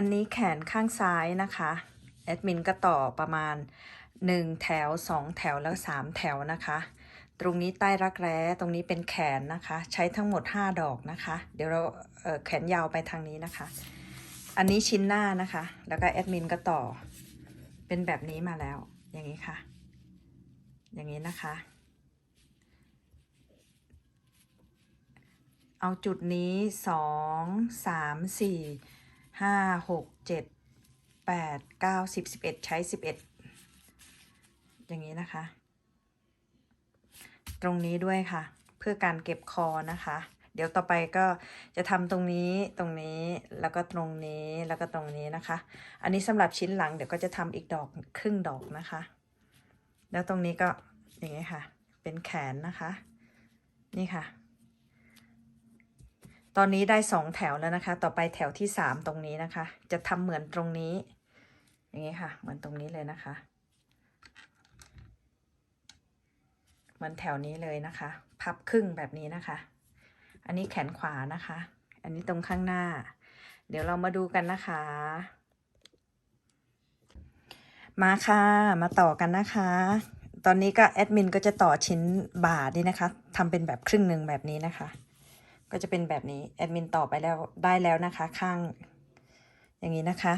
อันนี้แขนข้างซ้ายนะคะ แอดมินก็ต่อประมาณ 1 แถว 2 แถวแล้ว3แถวนะคะ ตรงนี้ใต้รักแร้ตรงนี้เป็นแขนนะคะ ใช้ทั้งหมด 5 ดอกนะคะ เดี๋ยวเราเแขนยาวไปทางนี้นะคะ อันนี้ชิ้นหน้านะคะ แล้วก็แอดมินก็ต่อเป็นแบบนี้มาแล้ว อย่างนี้ค่ะ อย่างนี้นะคะ เอาจุดนี้สองสามสี่ ห้าหกเจ็ดแปดเก้าสิบสิบเอ็ดใช้สิบเอ็ดอย่างนี้นะคะ ตรงนี้ด้วยค่ะ เพื่อการเก็บคอนะคะ เดี๋ยวต่อไปก็จะทำตรงนี้ตรงนี้แล้วก็ตรงนี้แล้วก็ตรงนี้นะคะ อันนี้สำหรับชิ้นหลังเดี๋ยวก็จะทำอีกดอกครึ่งดอกนะคะ แล้วตรงนี้ก็อย่างนี้ค่ะ เป็นแขนนะคะ นี่ค่ะ ตอนนี้ได้สองแถวแล้วนะคะ ต่อไปแถวที่สามตรงนี้นะคะ จะทำเหมือนตรงนี้ อย่างนี้ค่ะ เหมือนตรงนี้เลยนะคะ เหมือนแถวนี้เลยนะคะ พับครึ่งแบบนี้นะคะ อันนี้แขนขวานะคะ อันนี้ตรงข้างหน้า เดี๋ยวเรามาดูกันนะคะ มาค่ะ มาต่อกันนะคะ ตอนนี้ก็แอดมินก็จะต่อชิ้นบ่านี่นะคะทำเป็นแบบครึ่งหนึ่งแบบนี้นะคะ ก็จะเป็นแบบนี้แอดมินต่อไปแล้วได้แล้วนะคะข้างอย่างนี้นะคะ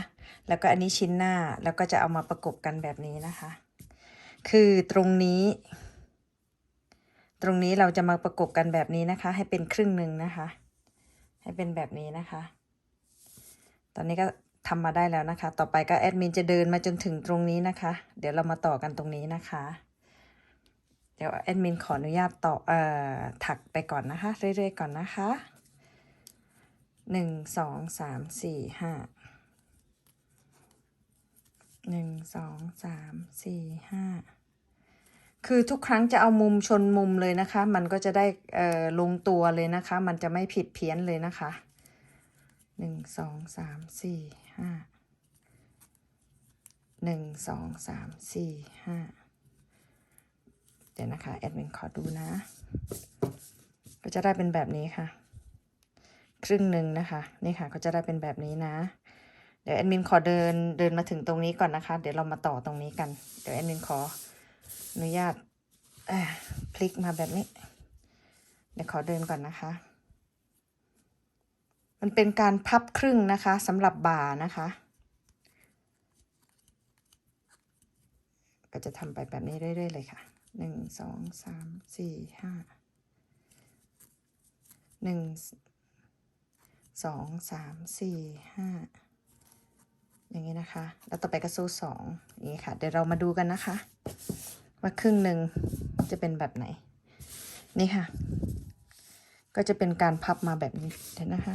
แล้วก็อันนี้ชิ้นหน้าแล้วก็จะเอามาประกบกันแบบนี้นะคะ คือตรงนี้ ตรงนี้เราจะมาประกบกันแบบนี้นะคะ ให้เป็นครึ่งหนึ่งนะคะ ให้เป็นแบบนี้นะคะ ตอนนี้ก็ทำมาได้แล้วนะคะ ต่อไปก็แอดมินจะเดินมาจนถึงตรงนี้นะคะ เดี๋ยวเรามาต่อกันตรงนี้นะคะ เดี๋ยวแอดมินขออนุญาตต่อเอ่อถักไปก่อนนะคะ เรื่อยๆก่อนนะคะหนึ่งสองสามสี่ห้าหนึ่งสองสามสี่ห้าคือทุกครั้งจะเอามุมชนมุมเลยนะคะ มันก็จะได้เอ่อลงตัวเลยนะคะ มันจะไม่ผิดเพี้ยนเลยนะคะหนึ่งสองสามสี่ห้าหนึ่งสองสามสี่ห้า เดี๋ยวนะคะแอดมินขอดูนะ ก็จะได้เป็นแบบนี้ค่ะ ครึ่งหนึ่งนะคะ นี่ค่ะก็จะได้เป็นแบบนี้นะ เดี๋ยวแอดมินขอเดินเดินมาถึงตรงนี้ก่อนนะคะ เดี๋ยวเรามาต่อตรงนี้กัน เดี๋ยวแอดมินขออนุญาตพลิกมาแบบนี้ เดี๋ยวขอเดินก่อนนะคะ มันเป็นการพับครึ่งนะคะสำหรับบ่านะคะ ก็จะทำไปแบบนี้เรื่อยๆเลยค่ะ หนึ่งสองสามสี่ห้าหนึ่งสองสามสี่ห้าอย่างนี้นะคะ แล้วต่อไปก็สู้สองอย่างนี้ค่ะ เดี๋ยวเรามาดูกันนะคะ ว่าครึ่งหนึ่งจะเป็นแบบไหน นี่ค่ะ ก็จะเป็นการพับมาแบบนี้เดี๋ยวนะคะ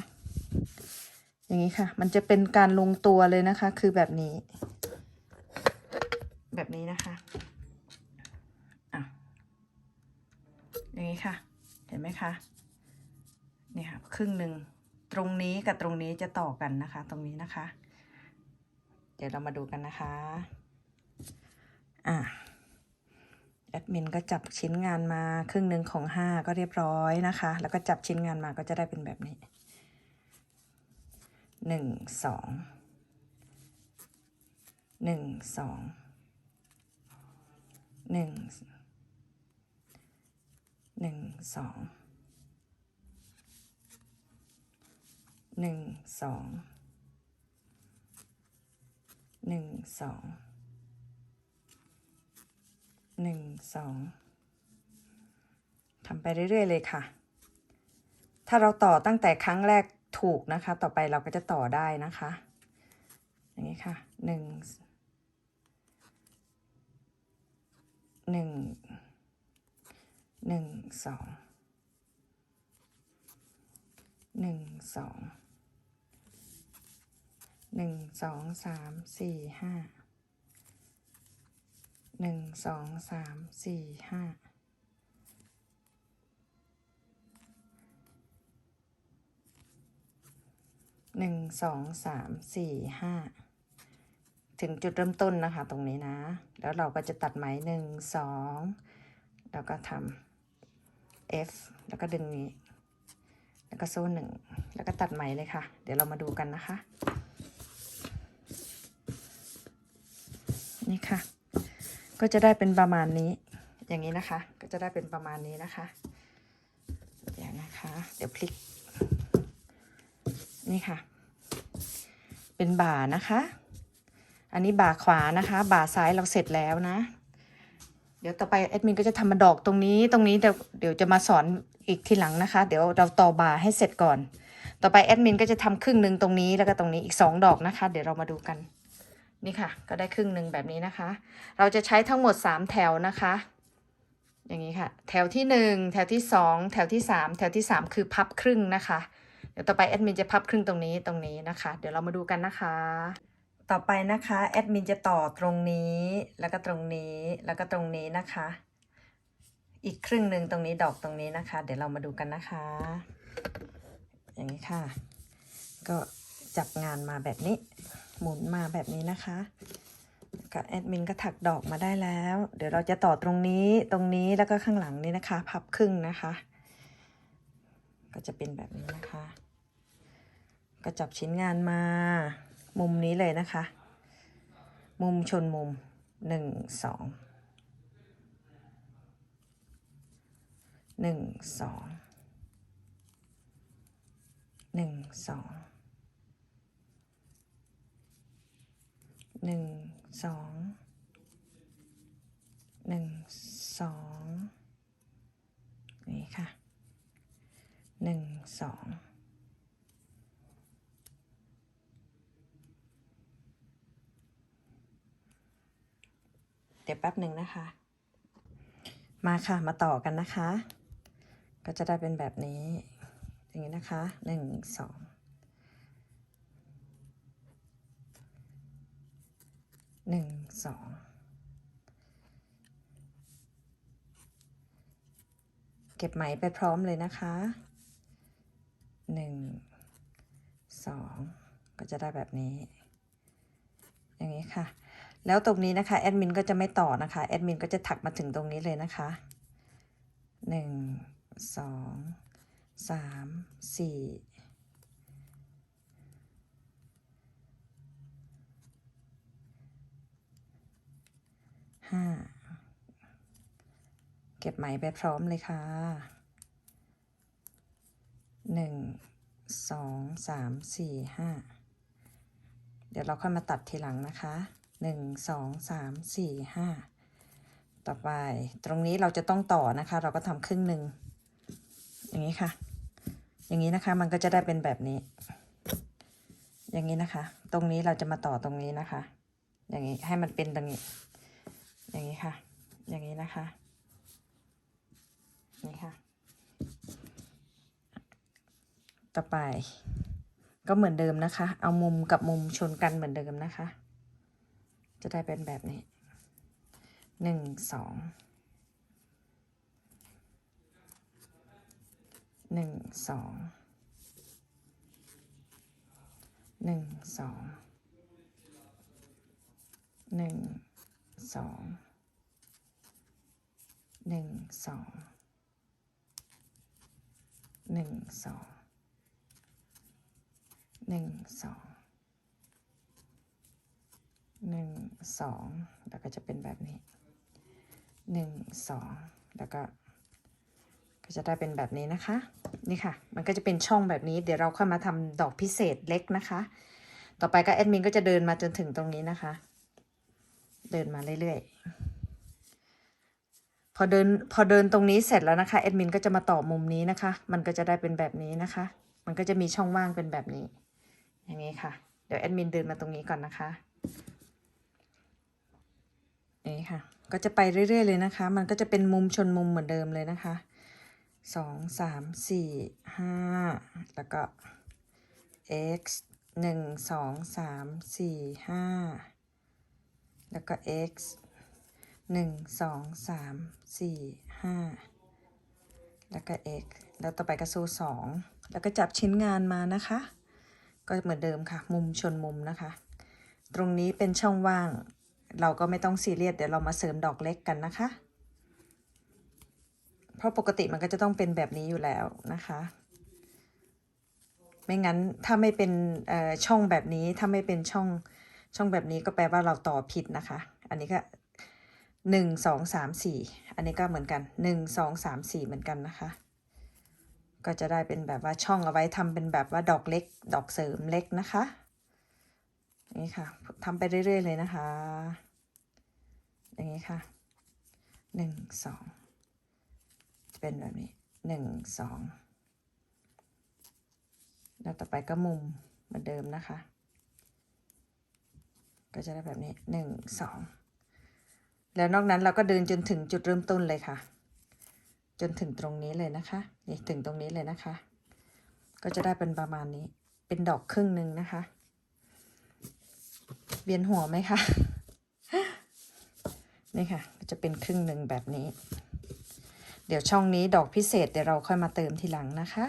อย่างนี้ค่ะ มันจะเป็นการลงตัวเลยนะคะ คือแบบนี้ แบบนี้นะคะอะ อย่างนี้ค่ะ เห็นไหมคะนี่ค่ะครึ่งหนึ่งตรงนี้กับตรงนี้จะต่อกันนะคะ ตรงนี้นะคะ เดี๋ยวเรามาดูกันนะคะอะแอดมินก็จับชิ้นงานมาครึ่งหนึ่งของห้าก็เรียบร้อยนะคะ แล้วก็จับชิ้นงานมาก็จะได้เป็นแบบนี้หนึ่งสองหนึ่งสองหนึ่ง หนึ่งสองหนึ่งสองหนึ่งสองหนึ่งสองทำไปเรื่อยๆเลยค่ะ ถ้าเราต่อตั้งแต่ครั้งแรกถูกนะคะ ต่อไปเราก็จะต่อได้นะคะ อย่างนี้ค่ะหนึ่งหนึ่ง หนึ่งสองหนึ่งสองหนึ่งสองสามสี่ห้าหนึ่งสองสามสี่ห้าหนึ่งสองสามสี่ห้าถึงจุดเริ่มต้นนะคะตรงนี้นะ แล้วเราก็จะตัดไหมหนึ่งสองแล้วก็ทำ F แล้วก็ดึงนี้ แล้วก็โซ่หนึ่ง แล้วก็ตัดไหมเลยค่ะ เดี๋ยวเรามาดูกันนะคะ นี่ค่ะ ก็จะได้เป็นประมาณนี้ อย่างนี้นะคะ ก็จะได้เป็นประมาณนี้นะคะ อย่างนะคะ เดี๋ยวพลิก นี่ค่ะ เป็นบ่านะคะ อันนี้บ่าขวานะคะ บ่าซ้ายเราเสร็จแล้วนะ ดี๋ยวต่อไปแอดมินก็จะทำมาดอกตรงนี้ตรงนี้เดี๋ยวเดี๋ยวจะมาสอนอีกทีหลังนะคะ เดี๋ยวเราต่อบาให้เสร็จก่อน ต่อไปแอดมินก็จะทำครึ่งหนึ่งตรงนี้แล้วก็ตรงนี้อีกสองดอกนะคะ เดี๋ยวเรามาดูกันนี่ค่ะ ก็ได้ครึ่งหนึ่งแบบนี้นะคะ เราจะใช้ทั้งหมดสามแถวนะคะ อย่างนี้ค่ะ แถวที่หนึ่งแถวที่สองแถวที่สามแถวที่สามคือพับครึ่งนะคะ เดี๋ยวต่อไปแอดมินจะพับครึ่งตรงนี้ตรงนี้นะคะ เดี๋ยวเรามาดูกันนะคะ ต่อไปนะคะแอดมินจะต่อตรงนี้ แล้วก็ตรงนี้แล้วก็ตรงนี้นะคะ อีกครึ่งหนึ่งตรงนี้ดอกตรงนี้นะคะ เดี๋ยวเรามาดูกันนะคะ อย่างนี้ค่ะ ก็จับงานมาแบบนี้ หมุนมาแบบนี้นะคะก็แอดมินก็ถักดอกมาได้แล้ว เดี๋ยวเราจะต่อตรงนี้ตรงนี้แล้วก็ข้างหลังนี้นะคะ พับครึ่งนะคะ ก็จะเป็นแบบนี้นะคะ ก็จับชิ้นงานมา มุมนี้เลยนะคะ มุมชนมุมหนึ่งสองหนึ่งสองหนึ่งสองหนึ่งสองหนึ่งสองนี่ค่ะหนึ่งสอง เดี๋ยวแป๊บหนึ่งนะคะ มาค่ะมาต่อกันนะคะ ก็จะได้เป็นแบบนี้ อย่างนี้นะคะหนึ่งสองหนึ่งสองเก็บไหมไปพร้อมเลยนะคะหนึ่งสองก็จะได้แบบนี้ อย่างนี้ค่ะ แล้วตรงนี้นะคะแอดมินก็จะไม่ต่อนะคะแอดมินก็จะถักมาถึงตรงนี้เลยนะคะหนึ่งสองสามสี่ห้าเก็บไหมไปพร้อมเลยค่ะหนึ่งสองสามสี่ห้าเดี๋ยวเราค่อยมาตัดทีหลังนะคะ หนึ่งสองสามสี่ห้าต่อไปตรงนี้เราจะต้องต่อนะคะ เราก็ทำครึ่งหนึ่งอย่างนี้ค่ะ อย่างนี้นะคะมันก็จะได้เป็นแบบนี้ อย่างนี้นะคะ ตรงนี้เราจะมาต่อตรงนี้นะคะ อย่างนี้ให้มันเป็นตรงนี้ อย่างนี้ค่ะ อย่างนี้นะคะนี่ค่ะ ต่อไปก็เหมือนเดิมนะคะ เอามุมกับมุมชนกันเหมือนเดิมนะคะ จะได้เป็นแบบนี้หนึ่งสองหนึ่งสองหนึ่งสองหนึ่งสองหนึ่งสองหนึ่งสองหนึ่งสอง หนึ่งสองแล้วก็จะเป็นแบบนี้หนึ่งสองแล้วก็ ก็จะได้เป็นแบบนี้นะคะ นี่ค่ะ มันก็จะเป็นช่องแบบนี้ เดี๋ยวเราค่อยมาทำดอกพิเศษเล็กนะคะ ต่อไปก็แอดมินก็จะเดินมาจนถึงตรงนี้นะคะ เดินมาเรื่อยๆ พอเดินพอเดินตรงนี้เสร็จแล้วนะคะแอดมินก็จะมาต่อมุมนี้นะคะ มันก็จะได้เป็นแบบนี้นะคะ มันก็จะมีช่องว่างเป็นแบบนี้ อย่างนี้ค่ะ เดี๋ยวแอดมินเดินมาตรงนี้ก่อนนะคะ นี่ค่ะ ก็จะไปเรื่อยๆเลยนะคะ มันก็จะเป็นมุมชนมุมเหมือนเดิมเลยนะคะสองสามสี่ห้าแล้วก็ x หนึ่งสองสามสี่ห้าแล้วก็ x หนึ่งสองสามสี่ห้าแล้วก็ x แล้วต่อไปก็โซ่สองแล้วก็จับชิ้นงานมานะคะ ก็เหมือนเดิมค่ะ มุมชนมุมนะคะ ตรงนี้เป็นช่องว่าง เราก็ไม่ต้องซีเรียสเดี๋ยวเรามาเสริมดอกเล็กกันนะคะ เพราะปกติมันก็จะต้องเป็นแบบนี้อยู่แล้วนะคะ ไม่งั้นถ้าไม่เป็นช่องแบบนี้ถ้าไม่เป็นช่องช่องแบบนี้ก็แปลว่าเราต่อผิดนะคะ อันนี้ก็หนึ่งสองสามสี่อันนี้ก็เหมือนกันหนึ่งสองสามสี่เหมือนกันนะคะ ก็จะได้เป็นแบบว่าช่องเอาไว้ทำเป็นแบบว่าดอกเล็ก ดอกเสริมเล็กนะคะนี่ค่ะทำไปเรื่อย ๆ เลยนะคะ อย่างนี้ค่ะหนึ่งสองจะเป็นแบบนี้หนึ่งสองแล้วต่อไปก็มุมเหมือนเดิมนะคะ ก็จะได้แบบนี้หนึ่งสองแล้วนอกนั้นเราก็เดินจนถึงจุดเริ่มต้นเลยค่ะ จนถึงตรงนี้เลยนะคะนี่ถึงตรงนี้เลยนะคะ ก็จะได้เป็นประมาณนี้เป็นดอกครึ่งหนึ่งนะคะ เบียนหัวไหมคะ นี่ค่ะก็จะเป็นครึ่งหนึ่งแบบนี้ เดี๋ยวช่องนี้ดอกพิเศษเดี๋ยวเราค่อยมาเติมทีหลังนะคะ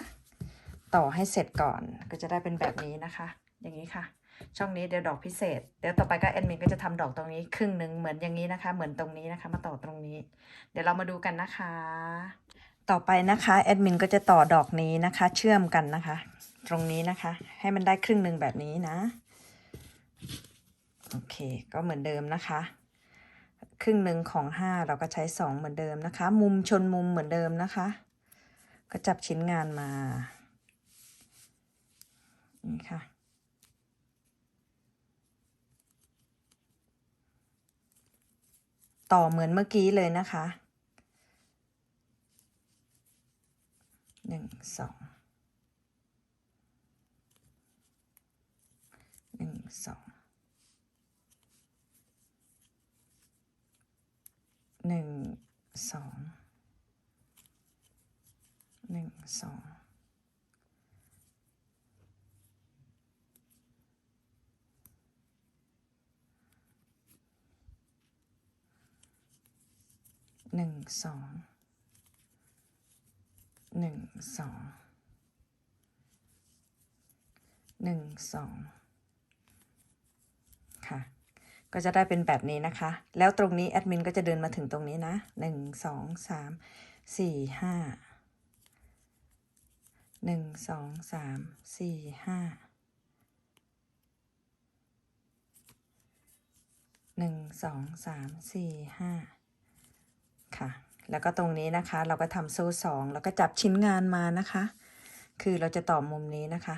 ต่อให้เสร็จก่อนก็จะได้เป็นแบบนี้นะคะ อย่างนี้ค่ะ ช่องนี้เดี๋ยวดอกพิเศษ เดี๋ยวต่อไปก็แอดมินก็จะทำดอกตรงนี้ครึ่งหนึ่งเหมือนอย่างนี้นะคะ เหมือนตรงนี้นะคะ มาต่อตรงนี้ เดี๋ยวเรามาดูกันนะคะ ต่อไปนะคะแอดมินก็จะต่อดอกนี้นะคะ เชื่อมกันนะคะ ตรงนี้นะคะ ให้มันได้ครึ่งหนึ่งแบบนี้นะ โอเค ก็เหมือนเดิมนะคะ ครึ่งหนึ่งของห้าเราก็ใช้สองเหมือนเดิมนะคะ มุมชนมุมเหมือนเดิมนะคะ ก็จับชิ้นงานมานี่ค่ะต่อเหมือนเมื่อกี้เลยนะคะหนึ่งสองหนึ่งสอง หนึ่งสองหนึ่งสองหนึ่งสองหนึ่งสองหนึ่งสอง ค่ะ ก็จะได้เป็นแบบนี้นะคะ แล้วตรงนี้แอดมินก็จะเดินมาถึงตรงนี้นะหนึ่งสองสามสี่ห้าหนึ่งสองสามสี่ห้าหนึ่งสองสามสี่ห้าค่ะ แล้วก็ตรงนี้นะคะ เราก็ทำโซ่สองแล้วก็จับชิ้นงานมานะคะ คือเราจะต่อมุมนี้นะคะ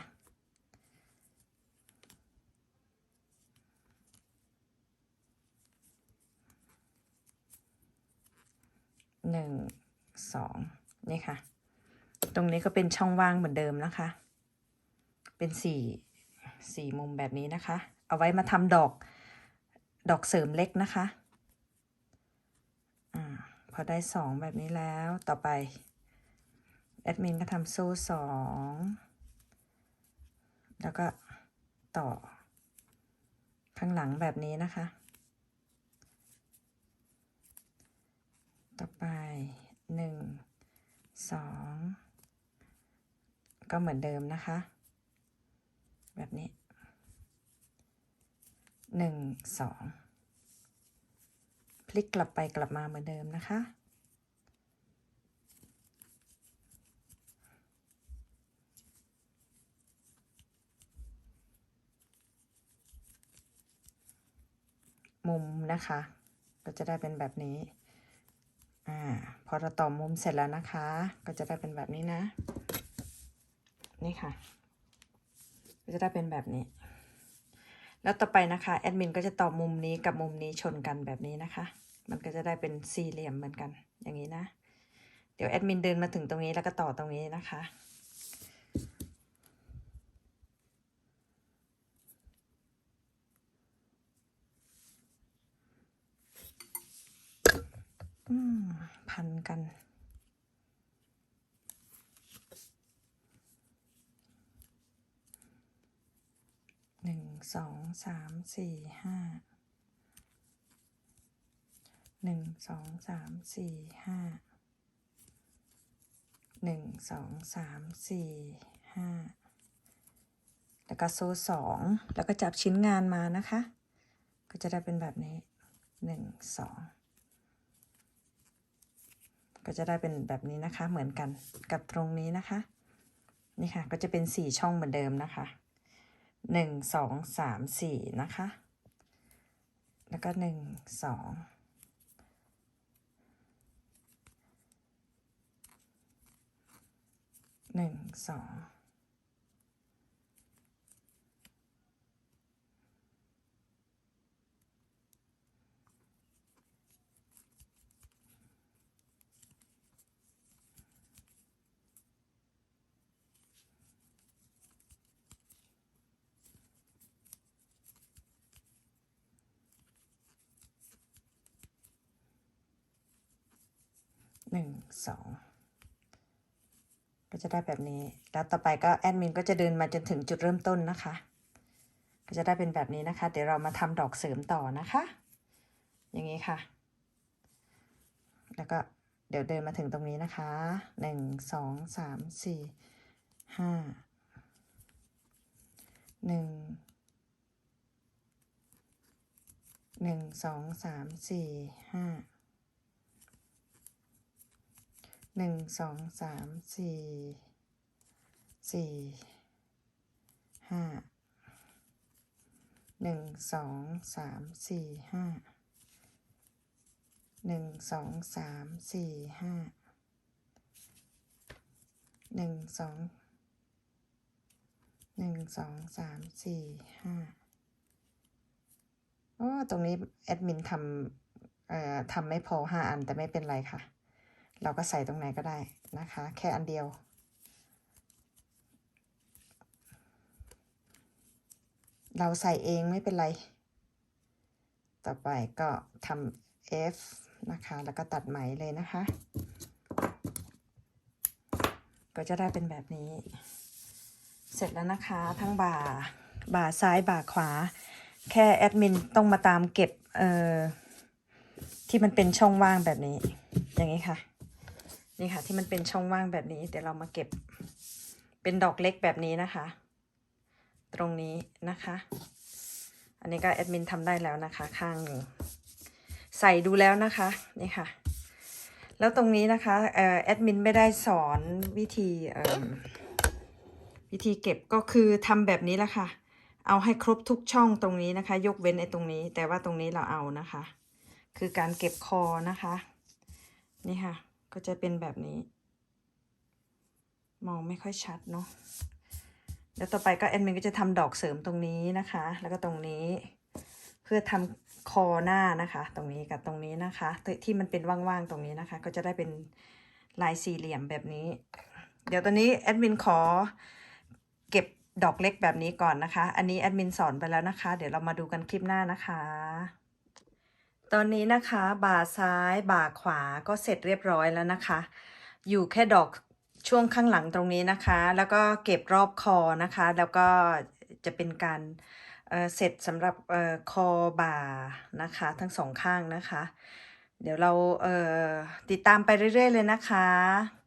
หนึ่งสองนี่ค่ะ ตรงนี้ก็เป็นช่องว่างเหมือนเดิมนะคะ เป็นสี่สี่มุมแบบนี้นะคะ เอาไว้มาทำดอกดอกเสริมเล็กนะคะอพอได้สองแบบนี้แล้วต่อไป แอดมินก็ทำโซ่สองแล้วก็ต่อข้างหลังแบบนี้นะคะ ต่อไปหนึ่งสองก็เหมือนเดิมนะคะ แบบนี้หนึ่งสองพลิกกลับไปกลับมาเหมือนเดิมนะคะ มุมนะคะ ก็จะได้เป็นแบบนี้ อ่าพอเราต่อมุมเสร็จแล้วนะคะ ก็จะได้เป็นแบบนี้นะ นี่ค่ะ ก็จะได้เป็นแบบนี้ แล้วต่อไปนะคะแอดมินก็จะต่อมุมนี้กับมุมนี้ชนกันแบบนี้นะคะ มันก็จะได้เป็นสี่เหลี่ยมเหมือนกัน อย่างนี้นะ เดี๋ยวแอดมินเดินมาถึงตรงนี้แล้วก็ต่อตรงนี้นะคะ พันกัน หนึ่งสองสามสี่ห้า หนึ่งสองสามสี่ห้า หนึ่งสองสามสี่ห้า แล้วก็โซ่สองแล้วก็จับชิ้นงานมานะคะ ก็จะได้เป็นแบบนี้หนึ่งสอง ก็จะได้เป็นแบบนี้นะคะ เหมือนกันกับตรงนี้นะคะ นี่ค่ะ ก็จะเป็นสี่ช่องเหมือนเดิมนะคะหนึ่งสองสามสี่นะคะ แล้วก็หนึ่งสองหนึ่งสอง หนึ่งสองก็จะได้แบบนี้ แล้วต่อไปก็แอดมินก็จะเดินมาจนถึงจุดเริ่มต้นนะคะ ก็จะได้เป็นแบบนี้นะคะ เดี๋ยวเรามาทำดอกเสริมต่อนะคะ อย่างนี้ค่ะ แล้วก็เดี๋ยวเดินมาถึงตรงนี้นะคะหนึ่งสองสามสี่ห้าหนึ่งหนึ่งสองสามสี่ห้า หนึ่งสองสามสี่สี่ห้าหนึ่งสองสามสี่ห้าหนึ่งสองสามสี่ห้าหนึ่งสองหนึ่งสองสามสี่ห้าโอ้ตรงนี้แอดมินทำเอ่อทำไม่พอห้าอันแต่ไม่เป็นไรค่ะ เราก็ใส่ตรงไหนก็ได้นะคะ แค่อันเดียว เราใส่เองไม่เป็นไร ต่อไปก็ทำ F นะคะ แล้วก็ตัดไหมเลยนะคะ ก็จะได้เป็นแบบนี้ เสร็จแล้วนะคะ ทั้งบ่า บ่าซ้ายบ่าขวา แค่แอดมินต้องมาตามเก็บ เอ่อที่มันเป็นช่องว่างแบบนี้ อย่างนี้ค่ะ นี่ค่ะ ที่มันเป็นช่องว่างแบบนี้ เดี๋ยวเรามาเก็บเป็นดอกเล็กแบบนี้นะคะ ตรงนี้นะคะ อันนี้ก็แอดมินทำได้แล้วนะคะ ข้างหนึ่งใส่ดูแล้วนะคะนี่ค่ะ แล้วตรงนี้นะคะแอดมินไม่ได้สอนวิธีวิธีเก็บก็คือทำแบบนี้แหละค่ะ เอาให้ครบทุกช่องตรงนี้นะคะ ยกเว้นไอ้ตรงนี้ แต่ว่าตรงนี้เราเอานะคะ คือการเก็บคอนะคะ นี่ค่ะ ก็จะเป็นแบบนี้ มองไม่ค่อยชัดเนาะแล้วต่อไปก็แอดมินก็จะทำดอกเสริมตรงนี้นะคะ แล้วก็ตรงนี้เพื่อทำคอหน้านะคะ ตรงนี้กับตรงนี้นะคะที่ที่มันเป็นว่างๆตรงนี้นะคะ ก็จะได้เป็นลายสี่เหลี่ยมแบบนี้ เดี๋ยวตอนนี้แอดมินขอเก็บดอกเล็กแบบนี้ก่อนนะคะ อันนี้แอดมินสอนไปแล้วนะคะ เดี๋ยวเรามาดูกันคลิปหน้านะคะ ตอนนี้นะคะ บ่าซ้ายบ่าขวาก็เสร็จเรียบร้อยแล้วนะคะ อยู่แค่ดอกช่วงข้างหลังตรงนี้นะคะ แล้วก็เก็บรอบคอนะคะ แล้วก็จะเป็นการเเสร็จสำหรับออคอบ่านะคะ ทั้งสองข้างนะคะ เดี๋ยวเราเติดตามไปเรื่อย ๆ เลยนะคะ